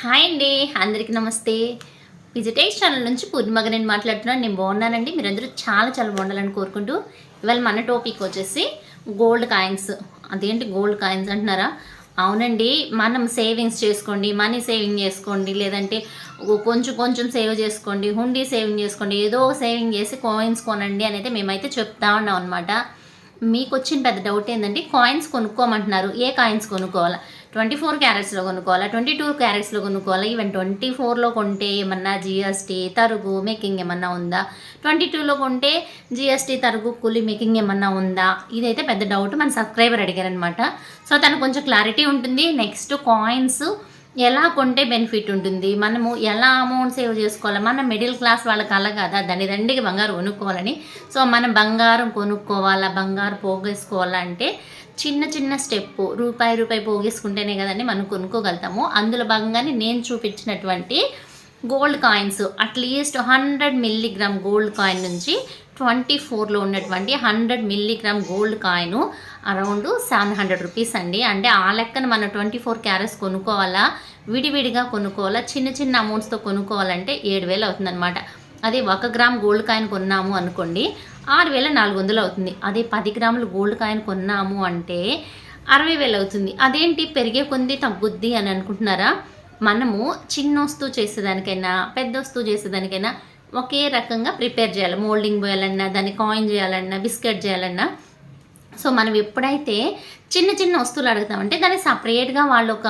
Hi అండి అందరికీ నమస్తే. విజిటేజ్ ఛానల్ నుంచి పూర్ణిమగ నేను మాట్లాడుతున్నాను. నేను బాగున్నానండి. మీరందరూ చాలా చాలా బాగుండాలని కోరుకుంటూ ఇవాళ మన టాపిక్ వచ్చేసి గోల్డ్ కాయిన్స్. అదేంటి గోల్డ్ కాయిన్స్ అంటున్నారా? అవునండి మనం సేవింగ్స్ చేసుకోండి మనీ సేవింగ్ చేసుకోండి లేదంటే కొంచెం కొంచెం సేవ్ చేసుకోండి హుండీ సేవింగ్ చేసుకోండి ఏదో సేవింగ్ చేసి కాయిన్స్ కొనండి అనేది అయితే మేమైతే చెప్తా ఉన్నాం అనమాట మీకు వచ్చిన పెద్ద డౌట్ ఏంటంటే కాయిన్స్ కొనుక్కోమంటున్నారు. ఏ కాయిన్స్ కొనుక్కోవాలా? ట్వంటీ ఫోర్ క్యారెట్స్లో కొనుక్కోవాలా? ట్వంటీ టూ క్యారెట్స్లో కొనుక్కోవాలా? ఈవెన్ ట్వంటీ ఫోర్లో కొంటే ఏమన్నా జిఎస్టీ తరుగు మేకింగ్ ఏమన్నా ఉందా? ట్వంటీ టూలో కొంటే జిఎస్టీ తరుగు కూలీ మేకింగ్ ఏమన్నా ఉందా? ఇదైతే పెద్ద డౌట్. మన సబ్స్క్రైబర్ అడిగారనమాట సో తనకు కొంచెం క్లారిటీ ఉంటుంది. నెక్స్ట్ కాయిన్స్ ఎలా కొంటే బెనిఫిట్ ఉంటుంది? మనము ఎలా అమౌంట్ సేవ్ చేసుకోవాలి? మన మిడిల్ క్లాస్ వాళ్ళకి అలా కదా? దండి దండికి బంగారం కొనుక్కోవాలని. సో మనం బంగారం కొనుక్కోవాలా? బంగారం పోగేసుకోవాలా అంటే చిన్న చిన్న స్టెప్ రూపాయి రూపాయి పోగేసుకుంటేనే కదండి మనం కొనుక్కోగలుగుతాము. అందులో భాగంగానే నేను చూపించినటువంటి gold coins at least hundred milligram gold coin నుంచి ట్వంటీ ఫోర్లో ఉన్నటువంటి hundred milligram gold coin around seven hundred rupees అండి. అంటే ఆ లెక్కన మనం ట్వంటీ ఫోర్ క్యారెట్స్ కొనుక్కోవాలా? విడివిడిగా కొనుక్కోవాలా? చిన్న చిన్న అమౌంట్స్తో కొనుక్కోవాలంటే ఏడు వేలు అవుతుందన్నమాట. అదే ఒక గ్రామ్ గోల్డ్ కాయిన్ కొన్నాము అనుకోండి ఆరు వేల నాలుగు వందలు అవుతుంది. అదే పది గ్రాములు గోల్డ్ కాయిన్ కొన్నాము అంటే అరవై వేలు అవుతుంది. అదేంటి? పెరిగే కొంది తగ్గుద్ది అని అనుకుంటున్నారా? మనము చిన్న వస్తువు చేసేదానికైనా పెద్ద వస్తువు చేసేదానికైనా ఒకే రకంగా ప్రిపేర్ చేయాలి. మోల్డింగ్ పోయాలన్నా దాన్ని కాయిన్ చేయాలన్నా బిస్కెట్ చేయాలన్నా. సో మనం ఎప్పుడైతే చిన్న చిన్న వస్తువులు అడుగుతామంటే దాన్ని సపరేట్గా వాళ్ళు ఒక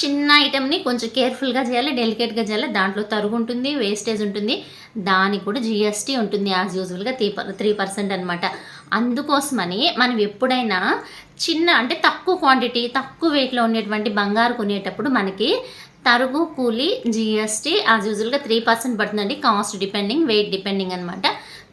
చిన్న ఐటెంని కొంచెం కేర్ఫుల్గా చేయాలి డెలికేట్గా చేయాలి. దాంట్లో తరుగు ఉంటుంది వేస్టేజ్ ఉంటుంది. దానికి కూడా జిఎస్టీ ఉంటుంది యాజ్ యూజువల్గా త్రీ త్రీ పర్సెంట్ అనమాట అందుకోసమని మనం ఎప్పుడైనా చిన్న అంటే తక్కువ క్వాంటిటీ తక్కువ వెయిట్లో ఉండేటువంటి బంగారు కొనేటప్పుడు మనకి తరుగు కూలి జిఎస్టీ యాజ్ యూజువల్గా త్రీ పర్సెంట్ పడుతుందండి. కాస్ట్ డిపెండింగ్ వెయిట్ డిపెండింగ్ అనమాట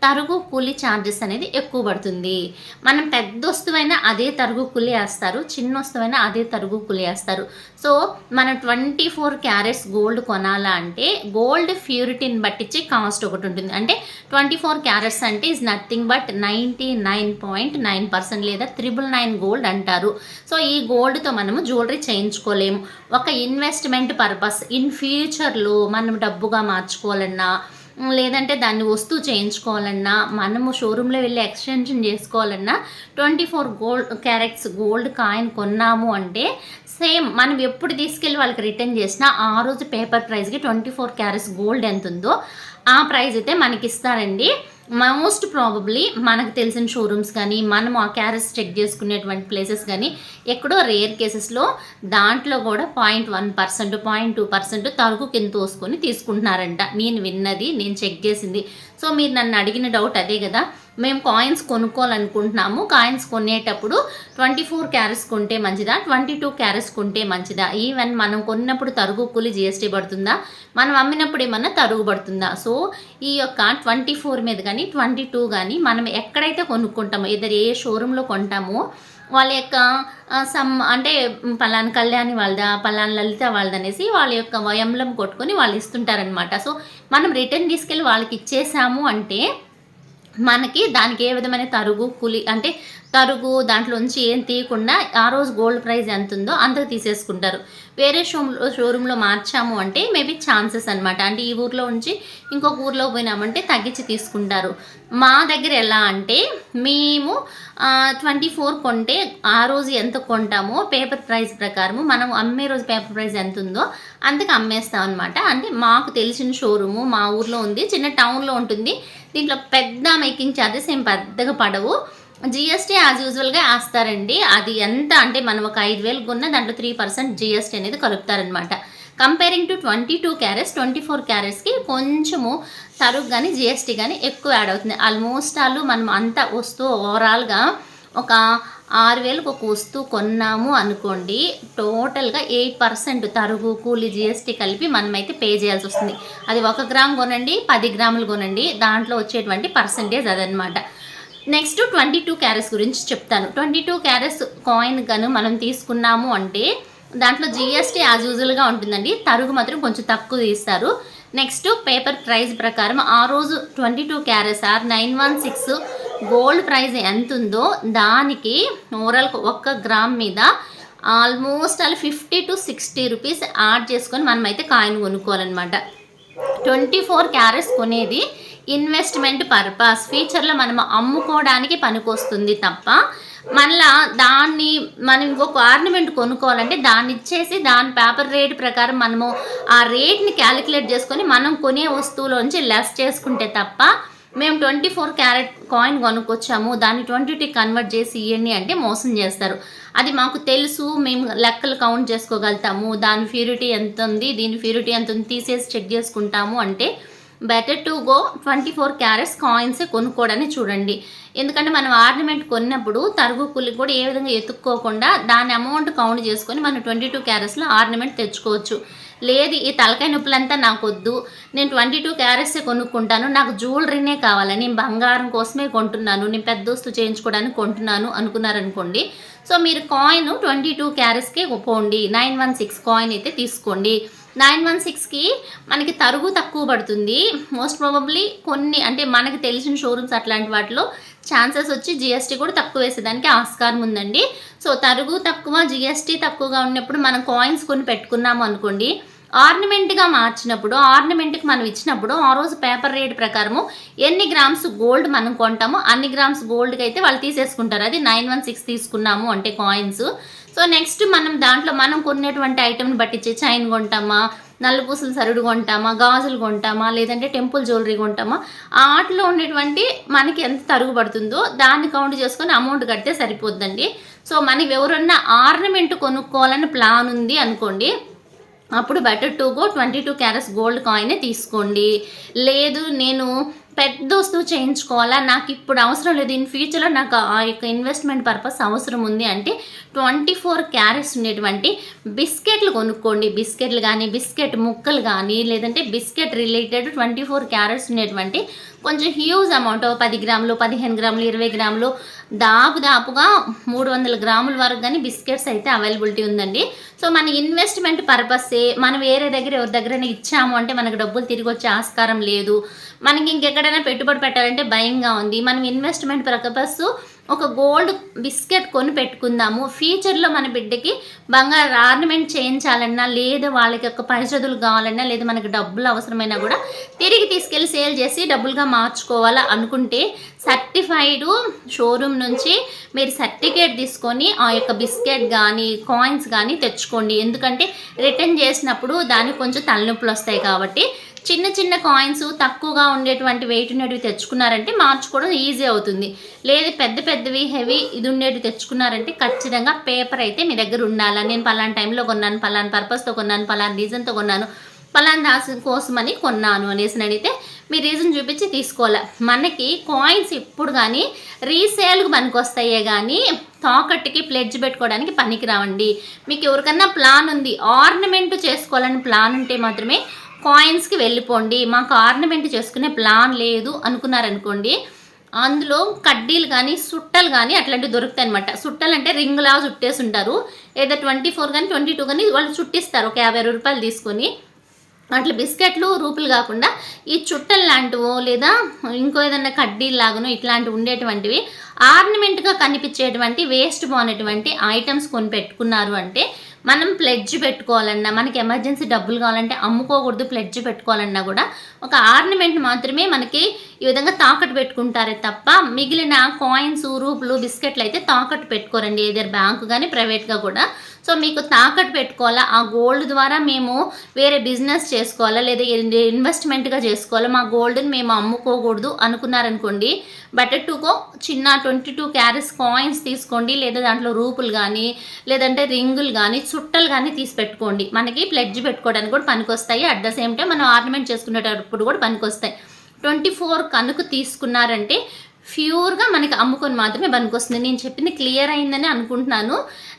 తరుగు కూలి ఛార్జెస్ అనేది ఎక్కువ పడుతుంది. మనం పెద్ద వస్తువైనా అదే తరుగు కూలి వేస్తారు. చిన్న వస్తువైనా అదే తరుగు కూలి వేస్తారు. సో మనం ట్వంటీ ఫోర్ క్యారెట్స్ గోల్డ్ కొనాలా అంటే గోల్డ్ ప్యూరిటీని బట్టించి కాస్ట్ ఒకటి ఉంటుంది. అంటే ట్వంటీ ఫోర్ క్యారెట్స్ అంటే is nothing but ninety nine point nine percent లేదా త్రిబుల్ నైన్ గోల్డ్ అంటారు. సో ఈ గోల్డ్తో మనము జ్యువెలరీ చేయించుకోలేము. ఒక ఇన్వెస్ట్మెంట్ పర్పస్. ఇన్ ఫ్యూచర్లో మనం డబ్బుగా మార్చుకోవాలన్నా లేదంటే దాన్ని వస్తువు చేయించుకోవాలన్నా మనము షోరూంలో వెళ్ళి ఎక్స్టెన్షన్ చేసుకోవాలన్నా twenty four gold carats gold coin కొన్నాము అంటే సేమ్ మనం ఎప్పుడు తీసుకెళ్ళి వాళ్ళకి రిటర్న్ చేసినా ఆ రోజు పేపర్ ప్రైస్కి ట్వంటీ ఫోర్ క్యారెట్స్ గోల్డ్ ఎంత ఉందో ఆ ప్రైస్ అయితే మనకి ఇస్తారండి. మోస్ట్ ప్రాబబ్లీ మనకు తెలిసిన షోరూమ్స్ కానీ మనం ఆ క్యారెస్ చెక్ చేసుకునేటువంటి ప్లేసెస్ కానీ ఎక్కడో రేర్ కేసెస్లో దాంట్లో కూడా point one percent point two percent తరుగు కింద తోసుకొని తీసుకుంటున్నారంట. నేను విన్నది నేను చెక్ చేసింది. సో మీరు నన్ను అడిగిన డౌట్ అదే కదా. మేము కాయిన్స్ కొనుక్కోవాలనుకుంటున్నాము. కాయిన్స్ కొనేటప్పుడు ట్వంటీ ఫోర్ క్యారెట్స్ కొంటే మంచిదా? ట్వంటీ టూ క్యారెట్స్ కొంటే మంచిదా? ఈవెన్ మనం కొన్నప్పుడు తరుగు కూలి జిఎస్టీ పడుతుందా? మనం అమ్మినప్పుడు ఏమన్నా తరుగు పడుతుందా? సో ఈ యొక్క ట్వంటీ ఫోర్ మీద కానీ ట్వంటీ టూ కానీ మనం ఎక్కడైతే కొనుక్కుంటామో ఇద్దరు ఏ షోరూంలో కొంటామో వాళ్ళ యొక్క సమ్ అంటే పలాన్ కళ్యాణి వాళ్ళదా పలాన్ లలిత వాళ్ళది అనేసి వాళ్ళ యొక్క వయంలం కొట్టుకొని వాళ్ళు ఇస్తుంటారనమాట సో మనం రిటర్న్ తీసుకెళ్ళి వాళ్ళకి ఇచ్చేసాము అంటే మనకి దానికి ఏ విధమైన తరుగు కూలి అంటే తరుగు దాంట్లోంచి ఏం తీయకుండా ఆ రోజు గోల్డ్ ప్రైస్ ఎంత ఉందో అంతకు తీసేసుకుంటారు. వేరే షో షోరూంలో మార్చాము అంటే మేబీ ఛాన్సెస్ అనమాట అంటే ఈ ఊర్లో ఉంచి ఇంకొక ఊర్లో పోయినామంటే తగ్గించి తీసుకుంటారు. మా దగ్గర ఎలా అంటే మేము ట్వంటీ ఫోర్ కొంటే ఆ రోజు ఎంత కొంటామో పేపర్ ప్రైస్ ప్రకారము మనం అమ్మే రోజు పేపర్ ప్రైస్ ఎంత ఉందో అంతకు అమ్మేస్తాం అనమాట అంటే మాకు తెలిసిన షోరూము మా ఊర్లో ఉంది చిన్న టౌన్లో ఉంటుంది. దీంట్లో పెద్ద మేకింగ్ ఛార్జెస్ ఏం పెద్దగా పడవు. జిఎస్టీ యాజ్ యూజువల్గా వేస్తారండి. అది ఎంత అంటే మనం ఒక ఐదు వేలు కొన్న దాంట్లో త్రీ పర్సెంట్ జిఎస్టీ అనేది కలుపుతారనమాట comparing to twenty two carats twenty four క్యారెట్స్కి కొంచెము తరుగు కానీ జిఎస్టీ కానీ ఎక్కువ యాడ్ అవుతుంది. ఆల్మోస్ట్ ఆల్ మనం అంతా వస్తూ ఓవరాల్గా ఒక ఆరు వేలకు ఒక వస్తువు కొన్నాము అనుకోండి టోటల్గా ఎయిట్ పర్సెంట్ తరుగు కూలి జిఎస్టీ కలిపి మనమైతే పే చేయాల్సి వస్తుంది. అది ఒక గ్రామ్ కొనండి పది గ్రాములు కొనండి దాంట్లో వచ్చేటువంటి పర్సంటేజ్ అదనమాట నెక్స్ట్ ట్వంటీ టూ క్యారెట్స్ గురించి చెప్తాను. ట్వంటీ టూ క్యారెట్స్ కాయిన్ గాను మనం తీసుకున్నాము అంటే దాంట్లో జిఎస్టీ యాజ్ యూజువల్గా ఉంటుందండి. తరుగు మాత్రం కొంచెం తక్కువ తీస్తారు. నెక్స్ట్ పేపర్ ప్రైస్ ప్రకారం ఆ రోజు twenty two carats or nine one six gold price ఎంత ఉందో దానికి ఓవరాల్ ఒక్క గ్రామ్ మీద ఆల్మోస్ట్ అలా fifty to sixty rupees add చేసుకొని మనమైతే కాయిన్ కొనుక్కోవాలన్నమాట. ట్వంటీ ఫోర్ క్యారెట్స్ కొనేది ఇన్వెస్ట్మెంట్ పర్పస్ ఫ్యూచర్లో మనం అమ్ముకోవడానికి పనికొస్తుంది తప్ప మళ్ళా దాన్ని మనం ఇంకొక ఆర్నమెంట్ కొనుక్కోవాలంటే దాన్ని ఇచ్చేసి దాని పేపర్ రేట్ ప్రకారం మనము ఆ రేట్ని క్యాలిక్యులేట్ చేసుకొని మనం కొనే వస్తువులోంచి లెస్ చేసుకుంటే తప్ప మేము ట్వంటీ ఫోర్ క్యారెట్ కాయిన్ కొనుక్కొచ్చాము. దాన్ని ట్వంటీ టీ కన్వర్ట్ చేసి ఇవ్వండి అంటే మోసం చేస్తారు. అది మాకు తెలుసు మేము లెక్కలు కౌంట్ చేసుకోగలుగుతాము. దాని ప్యూరిటీ ఎంత ఉంది దీని ప్యూరిటీ ఎంత ఉంది తీసేసి చెక్ చేసుకుంటాము అంటే better to go twenty four carats coins కొనుక్కోవడానికి చూడండి. ఎందుకంటే మనం ఆర్నమెంట్ కొన్నప్పుడు తరుగు కులి కూడా ఏ విధంగా ఎత్తుక్కోకుండా దాని అమౌంట్ కౌంట్ చేసుకొని మనం ట్వంటీ టూ క్యారెట్స్లో ఆర్నమెంట్ తెచ్చుకోవచ్చు. లేదు ఈ తలకాయ నొప్పులంతా నాకు వద్దు నేను ట్వంటీ టూ క్యారెట్సే కొనుక్కుంటాను. నాకు జ్యువెలరీనే కావాలి? నేను బంగారం కోసమే కొంటున్నాను. నేను పెద్ద దోస్తు చేయించుకోవడానికి కొంటున్నాను అనుకున్నారనుకోండి. సో మీరు కాయిన్ ట్వంటీ టూ క్యారెట్స్కే పోండి. నైన్ వన్ సిక్స్ కాయిన్ అయితే తీసుకోండి. నైన్ వన్ సిక్స్కి మనకి తరుగు తక్కువ పడుతుంది. మోస్ట్ ప్రాబబ్లీ కొన్ని అంటే మనకి తెలిసిన షోరూమ్స్ అట్లాంటి వాటిలో ఛాన్సెస్ వచ్చి జిఎస్టీ కూడా తక్కువ వేసేదానికి ఆస్కారం ఉందండి. సో తరుగు తక్కువ జిఎస్టీ తక్కువగా ఉన్నప్పుడు మనం కాయిన్స్ కొన్ని పెట్టుకున్నాము అనుకోండి. ఆర్నమెంట్గా మార్చినప్పుడు ఆర్నమెంట్కి మనం ఇచ్చినప్పుడు ఆ రోజు పేపర్ రేట్ ప్రకారము ఎన్ని గ్రామ్స్ గోల్డ్ మనం కొంటామో అన్ని గ్రామ్స్ గోల్డ్కి అయితే వాళ్ళు తీసేసుకుంటారు. అది నైన్ వన్ సిక్స్ తీసుకున్నాము అంటే కాయిన్స్ సో నెక్స్ట్ మనం దాంట్లో మనం కొనేటువంటి ఐటమ్ని బట్టి చైన్ కొంటామా నల్లపూసల సరుడు కొంటామా గాజులు కొంటామా లేదంటే టెంపుల్ జ్యువెలరీ కొంటామా ఆ ఆటలో ఉండేటువంటి మనకి ఎంత తరుగు పడుతుందో దాన్ని కౌంట్ చేసుకొని అమౌంట్ కడితే సరిపోద్దండి. సో మనకి ఎవరన్నా ఆర్నమెంట్ కొనుక్కోవాలని ప్లాన్ ఉంది అనుకోండి అప్పుడు better to go twenty two carats gold కాయినే తీసుకోండి. లేదు నేను పెద్ద వస్తువు చేయించుకోవాలా? నాకు ఇప్పుడు అవసరం లేదు. ఇన్ ఫ్యూచర్లో నాకు ఆ యొక్క ఇన్వెస్ట్మెంట్ పర్పస్ అవసరం ఉంది అంటే ట్వంటీ ఫోర్ క్యారెట్స్ ఉండేటువంటి బిస్కెట్లు కొనుక్కోండి. బిస్కెట్లు కానీ బిస్కెట్ ముక్కలు కానీ లేదంటే biscuit related twenty four carats ఉండేటువంటి కొంచెం హ్యూజ్ అమౌంట్ పది గ్రాములు పదిహేను గ్రాములు ఇరవై గ్రాములు దాపుదాపుగా మూడు వందల గ్రాముల వరకు కానీ బిస్కెట్స్ అయితే అవైలబిలిటీ ఉందండి. సో మన ఇన్వెస్ట్మెంట్ పర్పస్సే మనం వేరే దగ్గర ఎవరి దగ్గరైనా ఇచ్చాము అంటే మనకు డబ్బులు తిరిగి వచ్చే ఆస్కారం లేదు. మనకి ఇంకెక్కడైనా పెట్టుబడి పెట్టాలంటే భయంగా ఉంది. మనం ఇన్వెస్ట్మెంట్ పర్పస్ ఒక గోల్డ్ బిస్కెట్ కొని పెట్టుకుందాము. ఫ్యూచర్లో మన బిడ్డకి బంగారు ఆర్నమెంట్ చేయించాలన్నా లేదా వాళ్ళకి ఒక పరిచదులు కావాలన్నా లేదా మనకి డబ్బులు అవసరమైనా కూడా తిరిగి తీసుకెళ్ళి సేల్ చేసి డబ్బులుగా మార్చుకోవాలా అనుకుంటే సర్టిఫైడ్ షోరూమ్ నుంచి మీరు సర్టిఫికేట్ తీసుకొని ఆ యొక్క బిస్కెట్ కానీ కాయిన్స్ కానీ తెచ్చుకోండి. ఎందుకంటే రిటర్న్ చేసినప్పుడు దానికి కొంచెం తలనొప్పులు వస్తాయి కాబట్టి చిన్న చిన్న కాయిన్స్ తక్కువగా ఉండేటువంటి వెయిట్ ఉండేటివి తెచ్చుకున్నారంటే మార్చుకోవడం ఈజీ అవుతుంది. లేదు పెద్ద పెద్దవి హెవీ ఇది ఉండేటివి తెచ్చుకున్నారంటే ఖచ్చితంగా పేపర్ అయితే మీ దగ్గర ఉండాలి? నేను పలానా టైంలో కొన్నాను పలానా పర్పస్తో కొన్నాను పలానా రీజన్తో కొన్నాను పలానా దాని కోసమని కొన్నాను అనేసి అడిగితే మీ రీజన్ చూపించి తీసుకోవాలి? మనకి కాయిన్స్ ఇప్పుడు కానీ రీసేల్కి పనికి వస్తాయే కానీ తాకట్టుకి ప్లెడ్జ్ పెట్టుకోవడానికి పనికి రావండి మీకు ఎవరికన్నా ప్లాన్ ఉంది ఆర్నమెంట్ చేసుకోవాలని ప్లాన్ ఉంటే మాత్రమే కాయిన్స్కి వెళ్ళిపోండి. మాకు ఆర్నమెంట్ చేసుకునే ప్లాన్ లేదు అనుకున్నారనుకోండి అందులో కడ్డీలు కానీ సుట్టలు కానీ అట్లాంటివి దొరుకుతాయి అనమాట సుట్టలు అంటే రింగ్లా చుట్టేసి ఉంటారు. ఏదో ట్వంటీ ఫోర్ కానీ ట్వంటీ టూ కానీ వాళ్ళు చుట్టిస్తారు. ఒక యాభై రూపాయలు తీసుకొని. అట్లా బిస్కెట్లు రూపులు కాకుండా ఈ చుట్టలు లాంటివో లేదా ఇంకో ఏదైనా కడ్డీలు లాగానో ఇట్లాంటివి ఉండేటువంటివి ఆర్నమెంట్గా కనిపించేటువంటి వేస్ట్ పోనటువంటి ఐటమ్స్ కొని పెట్టుకున్నారు అంటే మనం ప్లెడ్జ్ పెట్టుకోవాలన్నా మనకి ఎమర్జెన్సీ డబ్బులు కావాలంటే అమ్ముకోకూడదు ప్లెడ్జ్ పెట్టుకోవాలన్నా కూడా ఒక ఆర్నమెంట్ మాత్రమే మనకి ఈ విధంగా తాకట్టు పెట్టుకుంటారే తప్ప మిగిలిన కాయిన్స్ రూపులు బిస్కెట్లు అయితే తాకట్టు పెట్టుకోరండి. ఏదైనా బ్యాంకు కానీ ప్రైవేట్గా కూడా సో మీకు తాకట్టు పెట్టుకోవాలా? ఆ గోల్డ్ ద్వారా మేము వేరే బిజినెస్ చేసుకోవాలా? లేదా ఇన్వెస్ట్మెంట్గా చేసుకోవాలా? మా గోల్డ్ని మేము అమ్ముకోకూడదు అనుకున్నారనుకోండి. బెటర్ టు గో చిన్న ట్వంటీ టూ క్యారెట్స్ కాయిన్స్ తీసుకోండి. లేదా దాంట్లో రూపులు కానీ లేదంటే రింగులు కానీ చుట్టలు కానీ తీసి పెట్టుకోండి. మనకి ప్లెడ్జ్ పెట్టుకోవడానికి కూడా పనికొస్తాయి. అట్ ద సేమ్ టైం మనం ఆర్నమెంట్ చేసుకునేటప్పుడు కూడా పనికొస్తాయి. ట్వంటీ ఫోర్ కనుక తీసుకున్నారంటే ప్యూర్గా మనకి అమ్ముకొని మాత్రమే పనికొస్తుంది. నేను చెప్పింది క్లియర్ అయిందని అనుకుంటున్నాను.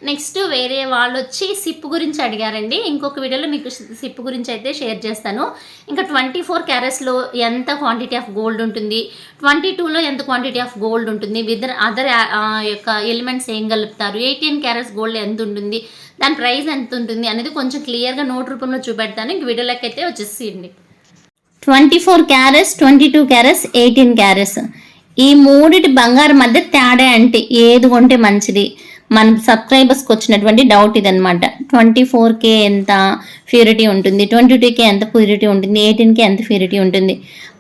నెక్స్ట్ వేరే వాళ్ళు వచ్చి సిప్ గురించి అడిగారండి. ఇంకొక వీడియోలో మీకు సిప్ గురించి అయితే షేర్ చేస్తాను. ఇంకా ట్వంటీ ఫోర్ క్యారెట్స్లో ఎంత క్వాంటిటీ ఆఫ్ గోల్డ్ ఉంటుంది? ట్వంటీ టూలో ఎంత క్వాంటిటీ ఆఫ్ గోల్డ్ ఉంటుంది? విత్ అదర్ యొక్క ఎలిమెంట్స్ ఏం కలుపుతారు? ఎయిటీన్ క్యారెట్స్ గోల్డ్ ఎంత ఉంటుంది? దాని ప్రైస్ ఎంత ఉంటుంది? అనేది కొంచెం క్లియర్గా నోట్ రూపంలో చూపెడతాను. ఇంక వీడియోలోకి అయితే వచ్చేసేయండి. Twenty four carats twenty two carats eighteen carats. ఈ మూడిటి బంగారం మధ్య తేడా అంటే ఏది కొంటే మంచిది. మన సబ్స్క్రైబర్స్కి వచ్చినటువంటి డౌట్ ఇదనమాట ట్వంటీ ఫోర్ కే ఎంత ప్యూరిటీ ఉంటుంది? ట్వంటీ టూకే ఎంత ప్యూరిటీ ఉంటుంది? ఎయిటీన్ కే ఎంత ప్యూరిటీ ఉంటుంది?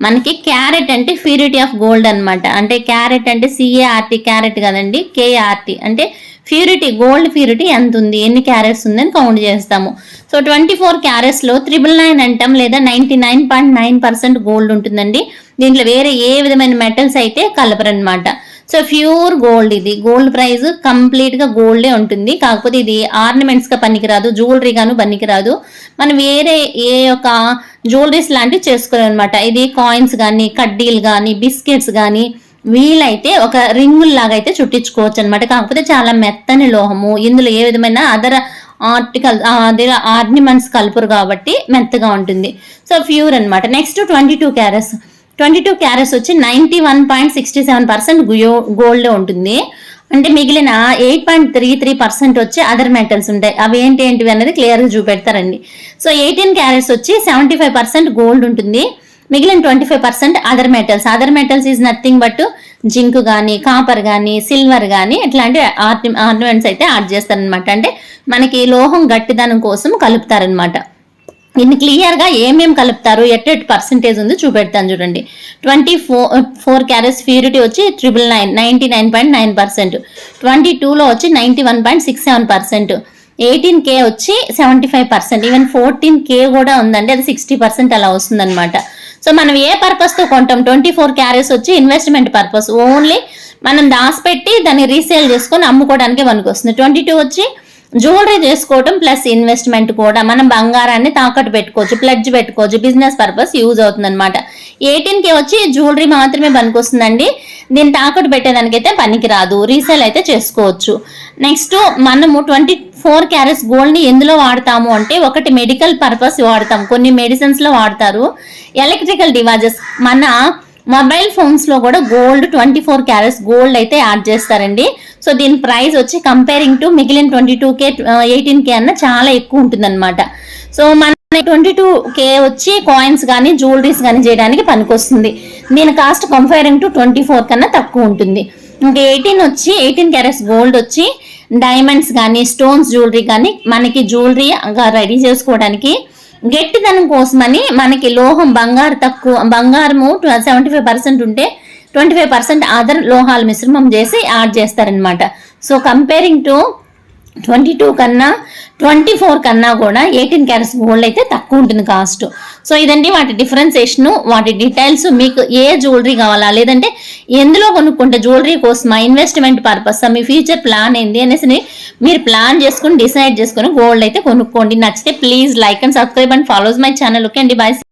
మనకి క్యారెట్ అంటే ప్యూరిటీ ఆఫ్ గోల్డ్ అనమాట అంటే క్యారెట్ అంటే C A R T carat కదండి. కేఆర్టీ అంటే ప్యూరిటీ గోల్డ్ ప్యూరిటీ ఎంత ఉంది? ఎన్ని క్యారెట్స్ ఉందని కౌంట్ చేస్తాము. సో ట్వంటీ ఫోర్ క్యారెట్స్లో త్రిబుల్ నైన్ అంటాం లేదా ninety nine point nine percent gold ఉంటుందండి. దీంట్లో వేరే ఏ విధమైన మెటల్స్ అయితే కలపరనమాట సో ప్యూర్ గోల్డ్ ఇది. గోల్డ్ ప్రైస్ కంప్లీట్గా గోల్డే ఉంటుంది. కాకపోతే ఇది ఆర్నమెంట్స్గా పనికిరాదు జ్యువెలరీ గాను పనికిరాదు. మనం వేరే ఏ యొక్క జ్యువెలరీస్ లాంటివి చేసుకోలేము అనమాట ఇది కాయిన్స్ కానీ కడ్డీలు కానీ బిస్కెట్స్ కానీ వీలైతే ఒక రింగుల్లాగా అయితే చుట్టించుకోవచ్చు అనమాట కాకపోతే చాలా మెత్తని లోహము ఇందులో ఏ విధమైన అదర్ ఆర్టికల్ అదే ఆర్నిమెంట్స్ కలుపురు కాబట్టి మెత్తగా ఉంటుంది. సో ప్యూర్ అనమాట next twenty two carats. Twenty two carats వచ్చి ninety one point sixty seven percent gold ఉంటుంది. అంటే మిగిలిన eight point three three percent వచ్చి అదర్ మెటల్స్ ఉంటాయి అవి ఏంటి ఏంటివి అనేది క్లియర్గా చూపెడతారండి. సో ఎయిటీన్ క్యారెట్స్ వచ్చి సెవెంటీ ఫైవ్ పర్సెంట్ గోల్డ్ ఉంటుంది. మిగిలిన twenty five percent other metals. Other metals is nothing but zinc కానీ కాపర్ కానీ సిల్వర్ కానీ ఇట్లాంటి ఆర్నమెంట్స్ అయితే యాడ్ చేస్తారనమాట అంటే మనకి లోహం గట్టిదనం కోసం కలుపుతారనమాట దీన్ని క్లియర్గా ఏమేం కలుపుతారు? ఎట్ ఎట్ పర్సంటేజ్ ఉంది చూపెడతాను చూడండి. Twenty four four carats purity వచ్చి triple nine ninety nine point nine percent twenty టూలో వచ్చి ninety one point six seven percent eighteen K వచ్చి seventy five percent even fourteen K కూడా ఉందండి. అది సిక్స్టీ పర్సెంట్ అలా వస్తుందన్నమాట. సో మనం ఏ పర్పస్తో కొంటాం? ట్వంటీ ఫోర్ క్యారెట్స్ వచ్చి ఇన్వెస్ట్మెంట్ పర్పస్ ఓన్లీ మనం దాచిపెట్టి దాన్ని రీసేల్ చేసుకొని అమ్ముకోవడానికి మనకు వస్తుంది ట్వంటీ టూ వచ్చి జ్యువెలరీ చేసుకోవటం ప్లస్ ఇన్వెస్ట్మెంట్ కూడా మనం బంగారాన్ని తాకట్టు పెట్టుకోవచ్చు ప్లడ్జ్ పెట్టుకోవచ్చు బిజినెస్ పర్పస్ యూజ్ అవుతుంది అనమాట కే వచ్చి జ్యువెలరీ మాత్రమే పనికొస్తుందండి. దీన్ని తాకట్టు పెట్టేదానికైతే పనికి రాదు. రీసేల్ అయితే చేసుకోవచ్చు. నెక్స్ట్ మనము ట్వంటీ ఫోర్ క్యారెట్స్ గోల్డ్ని ఎందులో వాడతాము అంటే ఒకటి మెడికల్ పర్పస్ వాడతాం. కొన్ని మెడిసిన్స్లో వాడతారు. ఎలక్ట్రికల్ డివైజెస్ మన మొబైల్ ఫోన్స్లో కూడా gold twenty four carats gold అయితే యాడ్ చేస్తారండి. సో దీని ప్రైస్ వచ్చి కంపేరింగ్ టు మిగిలిన twenty two K eighteen K అన్న చాలా ఎక్కువ ఉంటుంది అనమాట సో మన ట్వంటీ టూ కే వచ్చి కాయిన్స్ కానీ జ్యువెలరీస్ కానీ చేయడానికి పనికొస్తుంది. దీని cost comparing to twenty four కన్నా తక్కువ ఉంటుంది. ఇంకా ఎయిటీన్ వచ్చి ఎయిటీన్ క్యారెట్స్ గోల్డ్ వచ్చి డైమండ్స్ కానీ స్టోన్స్ జ్యువెలరీ కానీ మనకి జ్యువెలరీ రెడీ చేసుకోవడానికి గట్టిదనం కోసమని మనకి లోహం బంగారు తక్కువ బంగారము సెవెంటీ ఫైవ్ పర్సెంట్ ఉంటే ట్వంటీ ఫైవ్ పర్సెంట్ అదర్ లోహాల మిశ్రమం చేసి యాడ్ చేస్తారనమాట so comparing to twenty two కన్నా ట్వంటీ ఫోర్ కన్నా కూడా ఎయిటీన్ క్యారెట్స్ గోల్డ్ అయితే తక్కువ ఉంటుంది కాస్ట్ సో ఇదండి వాటి డిఫరెన్సేషను వాటి డీటెయిల్స్ మీకు ఏ జ్యువెలరీ కావాలా? లేదంటే ఎందులో కొనుక్కుంటే జ్యువెలరీ కోసమా ఇన్వెస్ట్మెంట్ పర్పస్ మీ ఫ్యూచర్ ప్లాన్ ఏంది అనేసి మీరు ప్లాన్ చేసుకుని డిసైడ్ చేసుకుని గోల్డ్ అయితే కొనుక్కోండి. నచ్చితే please like and subscribe and follows my channel okay అండి బాయ్